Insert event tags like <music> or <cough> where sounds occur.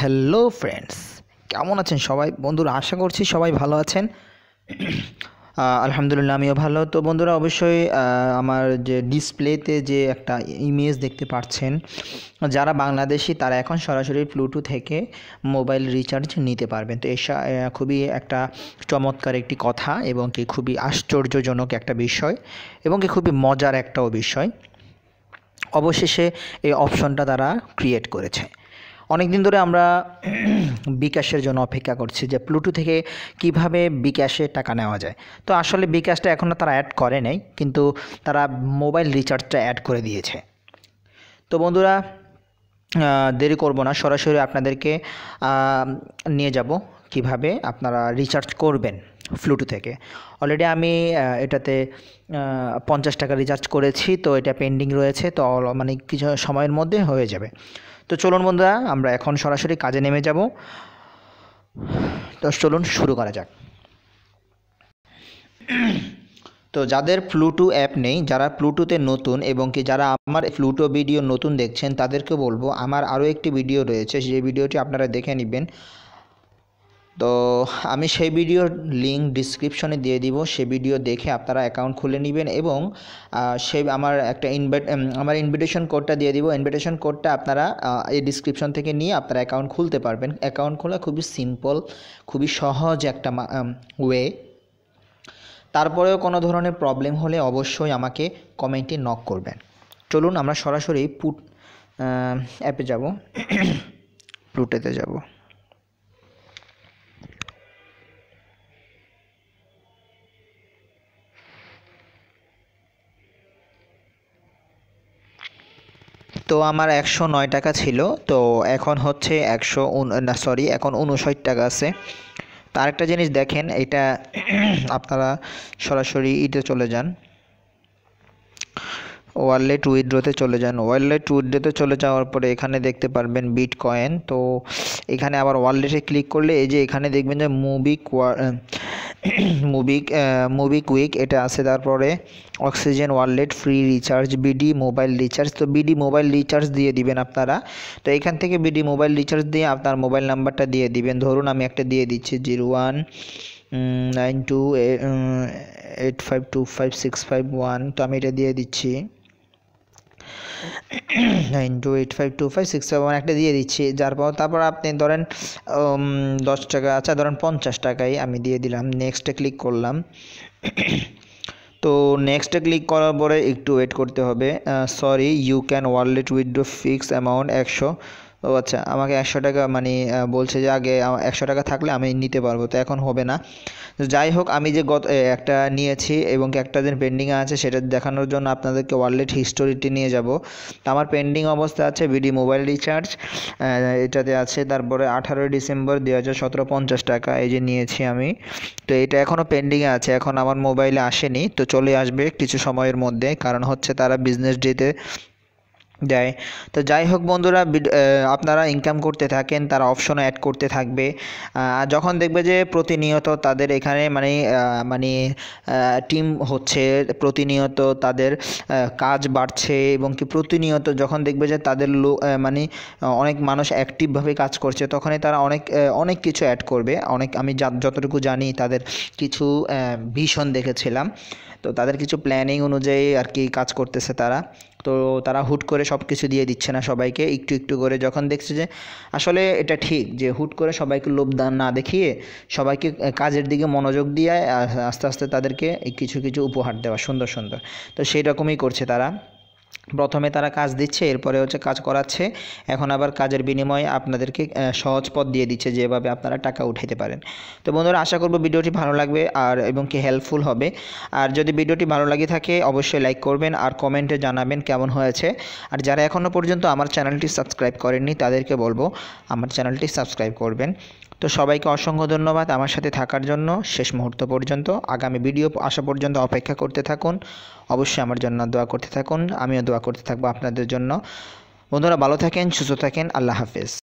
Hello friends কেমন আছেন সবাই? বন্ধুরা, আশা করছি সবাই ভালো আছেন। আলহামদুলিল্লাহ, আমিও ভালো। তো বন্ধুরা, অবশ্যই আমার যে ডিসপ্লেতে যে একটা ইমেজ দেখতে পাচ্ছেন, যারা বাংলাদেশি, তারা এখন সরাসরি প্লুটু থেকে মোবাইল রিচার্জ নিতে পারবেন। তো এসা খুবই একটা চমৎকার একটি কথা এবং কি খুবই আশ্চর্যজনক একটা বিষয় এবং কি খুবই মজার একটাও বিষয়। অবশেষে এই অপশনটা তারা ক্রিয়েট করেছে। অনেক দিন ধরে আমরা <clears throat> বিকাশের জন্য অপেক্ষা করছি যে প্লুটু থেকে কীভাবে বিকাশে টাকা নেওয়া যায়। তো আসলে বিকাশটা এখনও তারা অ্যাড করে নাই, কিন্তু তারা মোবাইল রিচার্জটা অ্যাড করে দিয়েছে। তো বন্ধুরা দেরি করব না, সরাসরি আপনাদেরকে নিয়ে যাব কীভাবে আপনারা রিচার্জ করবেন ফ্লুটু থেকে। অলরেডি আমি এটাতে পঞ্চাশ টাকা রিচার্জ করেছি, তো এটা পেন্ডিং রয়েছে, তো মানে কিছু সময়ের মধ্যে হয়ে যাবে। তো চলুন বন্ধুরা, আমরা এখন সরাসরি কাজে নেমে যাব। তো চলুন শুরু করা যাক। তো যাদের প্লুটু অ্যাপ নেই, যারা প্লুটুতে নতুন এবং কি যারা আমার প্লুটো ভিডিও নতুন দেখছেন, তাদেরকে বলব, আমার আরও একটি ভিডিও রয়েছে, যে ভিডিওটি আপনারা দেখে নেবেন। তো আমি সেই ভিডিওর লিঙ্ক ডিসক্রিপশনে দিয়ে দিব। সেই ভিডিও দেখে আপনারা অ্যাকাউন্ট খুলে নেবেন এবং সেই আমার একটা ইনভাইট আমার ইনভিটেশন কোডটা দিয়ে দিব। ইনভিটেশন কোডটা আপনারা এই ডিসক্রিপশন থেকে নিয়ে আপনারা অ্যাকাউন্ট খুলতে পারবেন। অ্যাকাউন্ট খোলা খুবই সিম্পল খুবই সহজ একটা ওয়ে তারপরেও কোনো ধরনের প্রবলেম হলে অবশ্যই আমাকে কমেন্টে নক করবেন। চলুন আমরা সরাসরি পুট অ্যাপে যাব। প্লুটেতে যাব। তো আমার একশো নয় টাকা ছিল, তো এখন হচ্ছে একশো না সরি এখন উনষাট টাকা আছে। তো আরেকটা জিনিস দেখেন, এটা <clears throat> আপনারা সরাসরি ইটে চলে যান। ওয়ালেট উইথড্রোতে চলে যান। ওয়ালেট উইথড্রোতে চলে যাওয়ার পরে এখানে দেখতে পারবেন বিট কয়েন তো এখানে আবার ওয়ালেটে ক্লিক করলে এই যে এখানে দেখবেন যে মুভি মুভি মুভি কুইক এটা আছে। তারপরে oxygen wallet free recharge BD mobile recharge তো বিডি মোবাইল রিচার্জ দিয়ে দিবেন আপনারা। তো এখান থেকে বিডি মোবাইল রিচার্জ দিয়ে আপনার মোবাইল নাম্বারটা দিয়ে দিবেন। ধরুন আমি একটা দিয়ে দিচ্ছি zero one nine two eight five two five six five one. তো আমি এটা দিয়ে দিচ্ছি। Nine two eight five two five six seven একটা দিয়ে দিচ্ছি, যার পর তারপর আপনি ধরেন দশ টাকা আচ্ছা ধরেন পঞ্চাশ টাকাই আমি দিয়ে দিলাম নেক্সটে ক্লিক করলাম। তো নেক্সটে ক্লিক করার পরে একটু ওয়েট করতে হবে। Sorry you can wallet withdraw fix amount একশো। ও আচ্ছা আমাকে একশো টাকা মানে বলছে যে আগে একশো টাকা থাকলে আমি নিতে পারব, তো এখন হবে না। যাই হোক, আমি যে গত একটা নিয়েছি এবং একটা দিন পেন্ডিংয়ে আছে, সেটা দেখানোর জন্য আপনাদেরকে ওয়ালেট হিস্টোরিটি নিয়ে যাব। তো আমার পেন্ডিং অবস্থা আছে বিডি মোবাইল রিচার্জ এটাতে আছে তারপরে আঠারোই ডিসেম্বর দুই হাজার সতেরো পঞ্চাশ টাকা, এই যে নিয়েছি আমি। তো এটা এখনও পেন্ডিংয়ে আছে, এখন আমার মোবাইলে আসেনি, তো চলে আসবে কিছু সময়ের মধ্যে, কারণ হচ্ছে তারা বিজনেস ডেতে দেয়। তো যাই হোক বন্ধুরা আপনারা ইনকাম করতে থাকেন, তারা অপশনও অ্যাড করতে থাকবে। যখন দেখবে যে প্রতিনিয়ত তাদের এখানে মানে মানে টিম হচ্ছে, প্রতিনিয়ত তাদের কাজ বাড়ছে এবং কি প্রতিনিয়ত যখন দেখবে যে তাদের লো মানে অনেক মানুষ অ্যাক্টিভভাবে কাজ করছে, তখনই তারা অনেক অনেক কিছু অ্যাড করবে। অনেক, আমি যতটুকু জানি তাদের কিছু ভীষণ দেখেছিলাম। তো তাদের কিছু প্ল্যানিং অনুযায়ী আর কি কাজ করতেছে তারা। তো তারা হুট করে সব কিছু দিয়ে দিচ্ছে না সবাইকে, একটু একটু করে যখন দেখছে যে আসলে এটা ঠিক যে হুট করে সবাইকে লোভ দান না দেখিয়ে সবাইকে কাজের দিকে মনোযোগ দিয়ে আস্তে আস্তে তাদেরকে কিছু কিছু উপহার দেওয়া সুন্দর সুন্দর। তো সেই রকমই করছে তারা। প্রথমে তারা কাজ দিচ্ছে, এরপরে হচ্ছে কাজ করাচ্ছে। এখন আবার কাজের বিনিময়ে আপনাদেরকে সহজ পথ দিয়ে দিচ্ছে যেভাবে আপনারা টাকা উঠাইতে পারেন। তো বন্ধুরা, আশা করব ভিডিওটি ভালো লাগবে আর, এবং কি হেল্পফুল হবে। আর যদি ভিডিওটি ভালো লাগে থাকে, অবশ্যই লাইক করবেন আর কমেন্টে জানাবেন কেমন হয়েছে। আর যারা এখনও পর্যন্ত আমার চ্যানেলটি সাবস্ক্রাইব করেননি, তাদেরকে বলব, আমার চ্যানেলটি সাবস্ক্রাইব করবেন। তো সবাইকে অসংখ্য ধন্যবাদ আমার সাথে থাকার জন্য। শেষ মুহূর্ত পর্যন্ত, আগামী ভিডিও আসা পর্যন্ত অপেক্ষা করতে থাকুন। অবশ্যই আমার জন্য দোয়া করতে থাকুন। আমিও দোয়া করতে থাকব আপনাদের জন্য। বন্ধুরা ভালো থাকেন, সুস্থ থাকেন। আল্লাহ হাফেজ।